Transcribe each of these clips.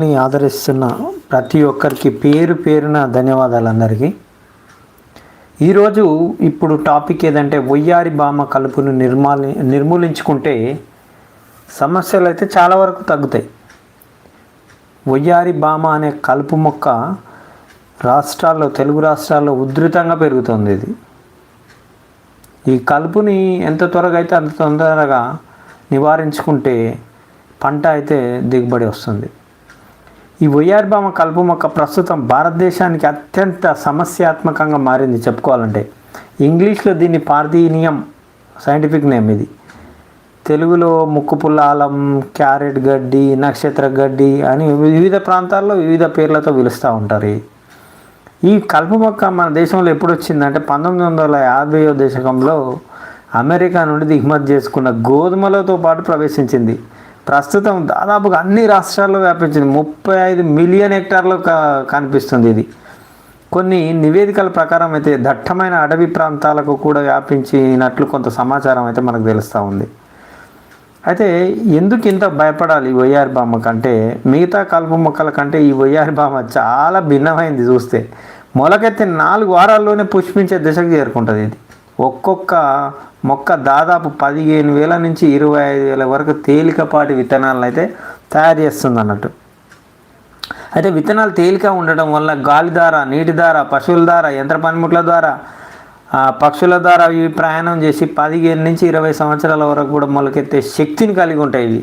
ఆదరిస్తున్న ప్రతి ఒక్కరికి పేరు పేరున ధన్యవాదాలు అందరికీ ఈరోజు ఇప్పుడు టాపిక్ ఏదంటే వయ్యారి బామ కలుపును నిర్మాలి నిర్మూలించుకుంటే సమస్యలు అయితే చాలా వరకు తగ్గుతాయి. వయ్యారి బామ అనే కలుపు మొక్క రాష్ట్రాల్లో తెలుగు రాష్ట్రాల్లో ఉధృతంగా పెరుగుతుంది ఇది. ఈ కలుపుని ఎంత త్వరగా అయితే అంత తొందరగా నివారించుకుంటే పంట అయితే దిగుబడి వస్తుంది. ఈ వయ్యారిబామ కలుపు మొక్క ప్రస్తుతం భారతదేశానికి అత్యంత సమస్యాత్మకంగా మారింది చెప్పుకోవాలంటే. ఇంగ్లీష్లో దీన్ని పార్థీనియం సైంటిఫిక్ నేమ్ ఇది. తెలుగులో ముక్కు పుల్లాలం క్యారెట్ గడ్డి నక్షత్ర గడ్డి అని వివిధ ప్రాంతాల్లో వివిధ పేర్లతో పిలుస్తూ ఉంటారు ఈ ఈ కలుపు మొక్క మన దేశంలో ఎప్పుడు వచ్చిందంటే పంతొమ్మిది వందల యాభైయో దశకంలో అమెరికా నుండి దిగుమతి చేసుకున్న గోధుమలతో పాటు ప్రవేశించింది. ప్రస్తుతం దాదాపుగా అన్ని రాష్ట్రాల్లో వ్యాపించింది. ముప్పై ఐదు మిలియన్ హెక్టార్లు కనిపిస్తుంది ఇది. కొన్ని నివేదికల ప్రకారం అయితే దట్టమైన అడవి ప్రాంతాలకు కూడా వ్యాపించినట్లు కొంత సమాచారం అయితే మనకు తెలుస్తూ ఉంది. అయితే ఎందుకు ఇంత భయపడాలి ఈ వయ్యారి బామ్మ కంటే? మిగతా కలుపు మొక్కల కంటే ఈ వయ్యారి బామ్మ చాలా భిన్నమైంది చూస్తే. మొలకెత్తి నాలుగు వారాల్లోనే పుష్పించే దిశకు చేరుకుంటుంది ఇది. ఒక్కొక్క మొక్క దాదాపు పదిహేను వేల నుంచి ఇరవై ఐదు వేల వరకు తేలికపాటి విత్తనాలను అయితే తయారు చేస్తుంది అన్నట్టు అయితే విత్తనాలు తేలిక ఉండడం వల్ల గాలి ద్వారా నీటి ద్వారా పశువుల ద్వారా యంత్ర పనిముట్ల ద్వారా పక్షుల ద్వారా ఇవి ప్రయాణం చేసి పదిహేను నుంచి ఇరవై సంవత్సరాల వరకు కూడా మొలకెత్తే శక్తిని కలిగి ఉంటాయి ఇవి.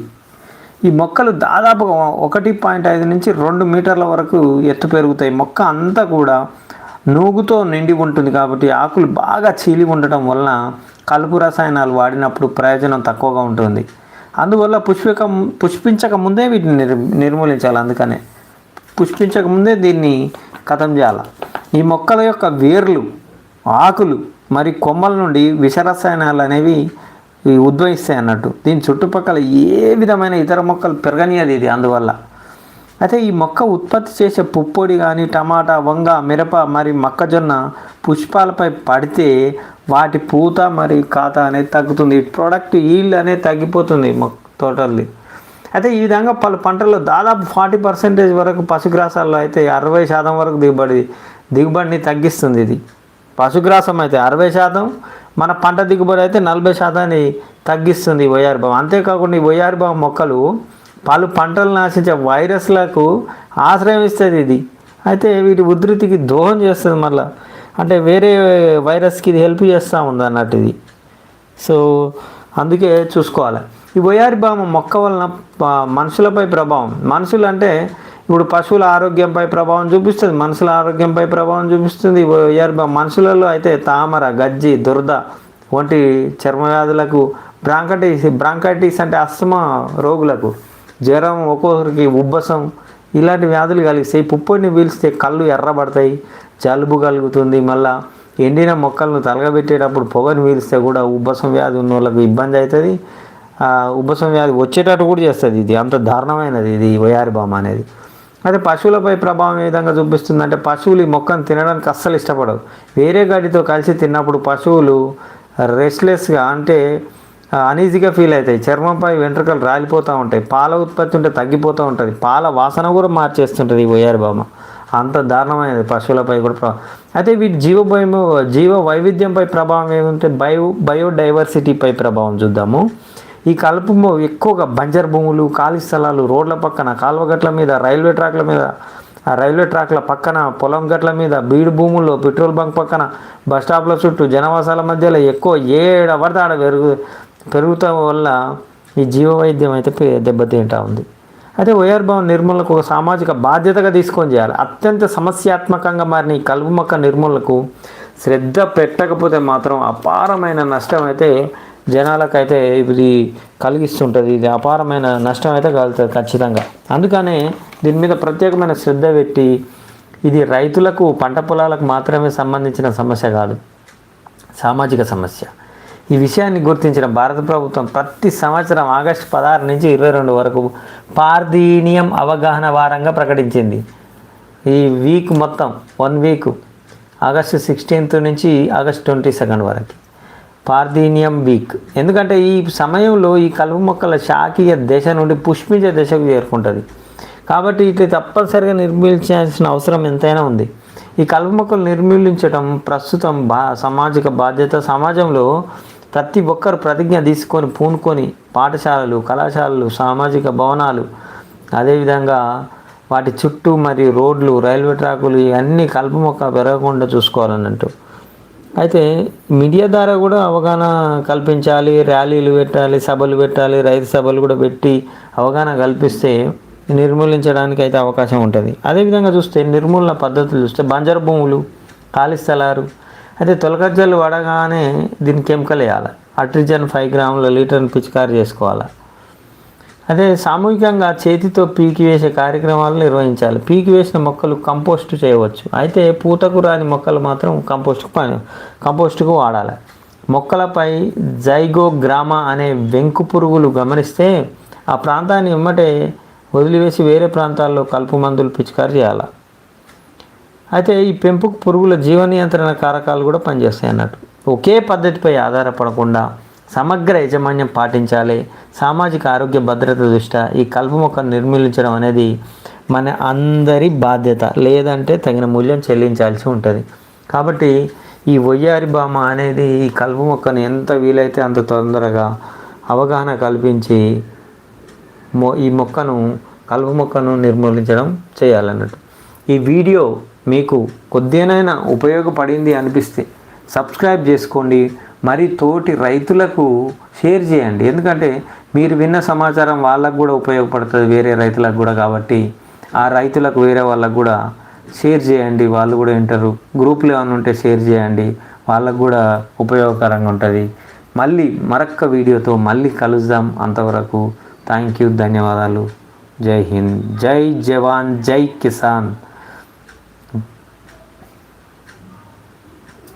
ఈ మొక్కలు దాదాపుగా ఒకటి పాయింట్ ఐదు నుంచి రెండు మీటర్ల వరకు ఎత్తు పెరుగుతాయి. మొక్క అంతా కూడా నూగుతో నిండి ఉంటుంది కాబట్టి ఆకులు బాగా చీలి ఉండటం వలన కలుపు రసాయనాలు వాడినప్పుడు ప్రయోజనం తక్కువగా ఉంటుంది. అందువల్ల పుష్పిక పుష్పించక ముందే వీటిని నిర్ నిర్మూలించాలి అందుకనే. పుష్పించక ముందే దీన్ని కథం చేయాలి. ఈ మొక్కల యొక్క వేర్లు ఆకులు మరి కొమ్మల నుండి విషరసాయనాలు అనేవి ఉద్భవిస్తాయి అన్నట్టు. దీని చుట్టుపక్కల ఏ విధమైన ఇతర మొక్కలు పెరగనియదు ఇది అందువల్ల. అయితే ఈ మొక్క ఉత్పత్తి చేసే పుప్పొడి కానీ టమాటా వంగ మిరప మరి మొక్కజొన్న పుష్పాలపై పడితే వాటి పూత మరి కాత అనేది తగ్గుతుంది. ప్రోడక్ట్ ఈల్డ్ అనేది తగ్గిపోతుంది మొక్క తోటల్ది. అయితే ఈ విధంగా పలు పంటల్లో దాదాపు ఫార్టీ పర్సెంటేజ్ వరకు పశుగ్రాసాల్లో అయితే అరవై శాతం వరకు దిగుబడి దిగుబడిని తగ్గిస్తుంది ఇది. పశుగ్రాసం అయితే అరవై శాతం మన పంట దిగుబడి అయితే నలభై శాతాన్ని తగ్గిస్తుంది ఈ వయ్యారిబాం అంతేకాకుండా ఈ వయ్యారిబాం మొక్కలు పలు పంటలు నాశించే వైరస్లకు ఆశ్రయం ఇస్తుంది ఇది. అయితే వీటి ఉధృతికి దోహం చేస్తుంది మళ్ళీ. అంటే వేరే వైరస్కి ఇది హెల్ప్ చేస్తూ ఉంది అన్నట్టు ఇది. సో అందుకే చూసుకోవాలి. ఈ వయారి బామ మొక్క వలన మనుషులపై ప్రభావం. మనుషులు అంటే ఇప్పుడు పశువుల ఆరోగ్యంపై ప్రభావం చూపిస్తుంది మనుషుల ఆరోగ్యంపై ప్రభావం చూపిస్తుంది. ఈ వయారి బామ మనుషులలో అయితే తామర గజ్జి దురద వంటి చర్మ వ్యాధులకు బ్రాంకటిస్ బ్రాంకైటిస్ అంటే అస్తమా రోగులకు జ్వరం ఒక్కొక్కరికి ఉబ్బసం ఇలాంటి వ్యాధులు కలిగిస్తాయి పుప్పొడిని పీల్స్తే కళ్ళు ఎర్రబడతాయి జలుబు కలుగుతుంది. మళ్ళా ఎండిన మొక్కలను తలగబెట్టేటప్పుడు పొగను పీలిస్తే కూడా ఉబ్బసం వ్యాధి ఉన్న వాళ్ళకి ఇబ్బంది అవుతుంది. ఆ ఉబ్బసం వ్యాధి వచ్చేటట్టు కూడా చేస్తుంది ఇది. అంత దారుణమైనది ఇది వయారి బామ అనేది. అయితే పశువులపై ప్రభావం ఏ విధంగా చూపిస్తుందంటే పశువులు ఈ మొక్కను తినడానికి అస్సలు ఇష్టపడవు. వేరే గడ్డితో కలిసి తిన్నప్పుడు పశువులు రెస్ట్లెస్గా అంటే అనీజీగా ఫీల్ అవుతాయి. చర్మంపై వెంట్రుకలు రాలిపోతూ ఉంటాయి. పాల ఉత్పత్తి ఉంటే తగ్గిపోతూ ఉంటుంది. పాల వాసన కూడా మార్చేస్తుంటుంది ఈ ఒయ్యారు బామ అంత దారుణమైనది. పశువులపై కూడా ప్రభావం అయితే వీటి జీవ జీవ వైవిధ్యంపై ప్రభావం ఏముంటే బయో బయోడైవర్సిటీపై ప్రభావం చూద్దాము. ఈ కలుపు ఎక్కువగా బంజర్ భూములు ఖాళీ స్థలాలు రోడ్ల పక్కన కాలువగట్ల మీద రైల్వే ట్రాక్ల మీద రైల్వే ట్రాక్ల పక్కన పొలం గట్ల మీద బీడు భూముల్లో పెట్రోల్ బంక్ పక్కన బస్ స్టాప్ల చుట్టూ జనవాసాల మధ్యలో ఎక్కువ ఏడ ఆడ పెరుగు పెరుగుతాం వల్ల ఈ జీవ వైద్యం అయితే దెబ్బతింటా ఉంది. అయితే వైఆర్ భవన్ నిర్మూలనకు ఒక సామాజిక బాధ్యతగా తీసుకొని చేయాలి. అత్యంత సమస్యాత్మకంగా మారిన ఈ కలుపు మొక్క నిర్మూలనకు శ్రద్ధ పెట్టకపోతే మాత్రం అపారమైన నష్టం అయితే జనాలకైతే ఇది కలిగిస్తుంటుంది. ఇది అపారమైన నష్టం అయితే కలుగుతుంది ఖచ్చితంగా. అందుకనే దీని మీద ప్రత్యేకమైన శ్రద్ధ పెట్టి ఇది రైతులకు పంట పొలాలకు మాత్రమే సంబంధించిన సమస్య కాదు. సామాజిక సమస్య. ఈ విషయాన్ని గుర్తించిన భారత ప్రభుత్వం ప్రతి సంవత్సరం ఆగస్టు పదహారు నుంచి ఇరవై రెండు వరకు పార్దీనియం అవగాహన వారంగా ప్రకటించింది. ఈ వీక్ మొత్తం వన్ వీక్ ఆగస్టు సిక్స్టీన్త్ నుంచి ఆగస్ట్ ట్వంటీ సెకండ్ వరకు. Parthenium week. ఎందుకంటే ఈ సమయంలో ఈ కలుపు మొక్కల శాఖీయ దశ నుండి పుష్పించే దశకు చేరుకుంటుంది. కాబట్టి ఇట్లా తప్పనిసరిగా నిర్మూలించాల్సిన అవసరం ఎంతైనా ఉంది. ఈ కలుపు మొక్కలు నిర్మూలించడం ప్రస్తుతం బా సామాజిక బాధ్యత సమాజంలో ప్రతి ఒక్కరు ప్రతిజ్ఞ తీసుకొని పూనుకొని పాఠశాలలు కళాశాలలు సామాజిక భవనాలు అదేవిధంగా వాటి చుట్టూ మరియు రోడ్లు రైల్వే ట్రాకులు ఇవన్నీ కలప మొక్క పెరగకుండా చూసుకోవాలన్నట్టు. అయితే మీడియా ద్వారా కూడా అవగాహన కల్పించాలి ర్యాలీలు పెట్టాలి సభలు పెట్టాలి రైతు సభలు కూడా పెట్టి అవగాహన కల్పిస్తే నిర్మూలించడానికి అయితే అవకాశం ఉంటుంది. అదేవిధంగా చూస్తే నిర్మూలన పద్ధతులు చూస్తే బంజరు భూములు ఖాళీ స్థలాలు అయితే తొలకజ్జలు వాడగానే దీన్ని కెమికల్ వేయాలి. అట్రిజన్ ఫైవ్ గ్రాముల లీటర్ని పిచికారి చేసుకోవాలి. అదే సామూహికంగా చేతితో పీకి వేసే కార్యక్రమాలు నిర్వహించాలి. పీకి వేసిన మొక్కలు కంపోస్ట్ చేయవచ్చు. అయితే పూతకు రాని మొక్కలు మాత్రం కంపోస్ట్కు పని కంపోస్ట్కు వాడాలి. మొక్కలపై జైగోగ్రామా అనే వెంకు పురుగులు గమనిస్తే ఆ ప్రాంతాన్ని ఇమ్మటే వదిలివేసి వేరే ప్రాంతాల్లో కలుపు మందులు పిచికారి చేయాలి. అయితే ఈ పెంపుకు పురుగుల జీవ నియంత్రణ కారకాలు కూడా పనిచేస్తాయి అన్నట్టు. ఒకే పద్ధతిపై ఆధారపడకుండా సమగ్ర యాజమాన్యం పాటించాలి. సామాజిక ఆరోగ్య భద్రత దృష్ట్యా ఈ కలుపు మొక్కను నిర్మూలించడం అనేది మన అందరి బాధ్యత. లేదంటే తగిన మూల్యం చెల్లించాల్సి ఉంటుంది. కాబట్టి ఈ వయ్యారి బామ అనేది ఈ కలుపు మొక్కను ఎంత వీలైతే అంత తొందరగా అవగాహన కల్పించి మొ ఈ మొక్కను కలుపు మొక్కను నిర్మూలించడం చేయాలన్నట్టు. ఈ వీడియో మీకు కొద్దినైనా ఉపయోగపడింది అనిపిస్తే సబ్స్క్రైబ్ చేసుకోండి. మరి తోటి రైతులకు షేర్ చేయండి. ఎందుకంటే మీరు విన్న సమాచారం వాళ్ళకు కూడా ఉపయోగపడుతుంది వేరే రైతులకు కూడా. కాబట్టి ఆ రైతులకు వేరే వాళ్ళకు కూడా షేర్ చేయండి. వాళ్ళు కూడా వింటారు. గ్రూపులు ఏమైనా ఉంటే షేర్ చేయండి. వాళ్ళకు కూడా ఉపయోగకరంగా ఉంటుంది. మళ్ళీ మరొక్క వీడియోతో మళ్ళీ కలుద్దాం అంతవరకు. థ్యాంక్ యూ ధన్యవాదాలు. జై హింద్. జై జవాన్. జై కిసాన్.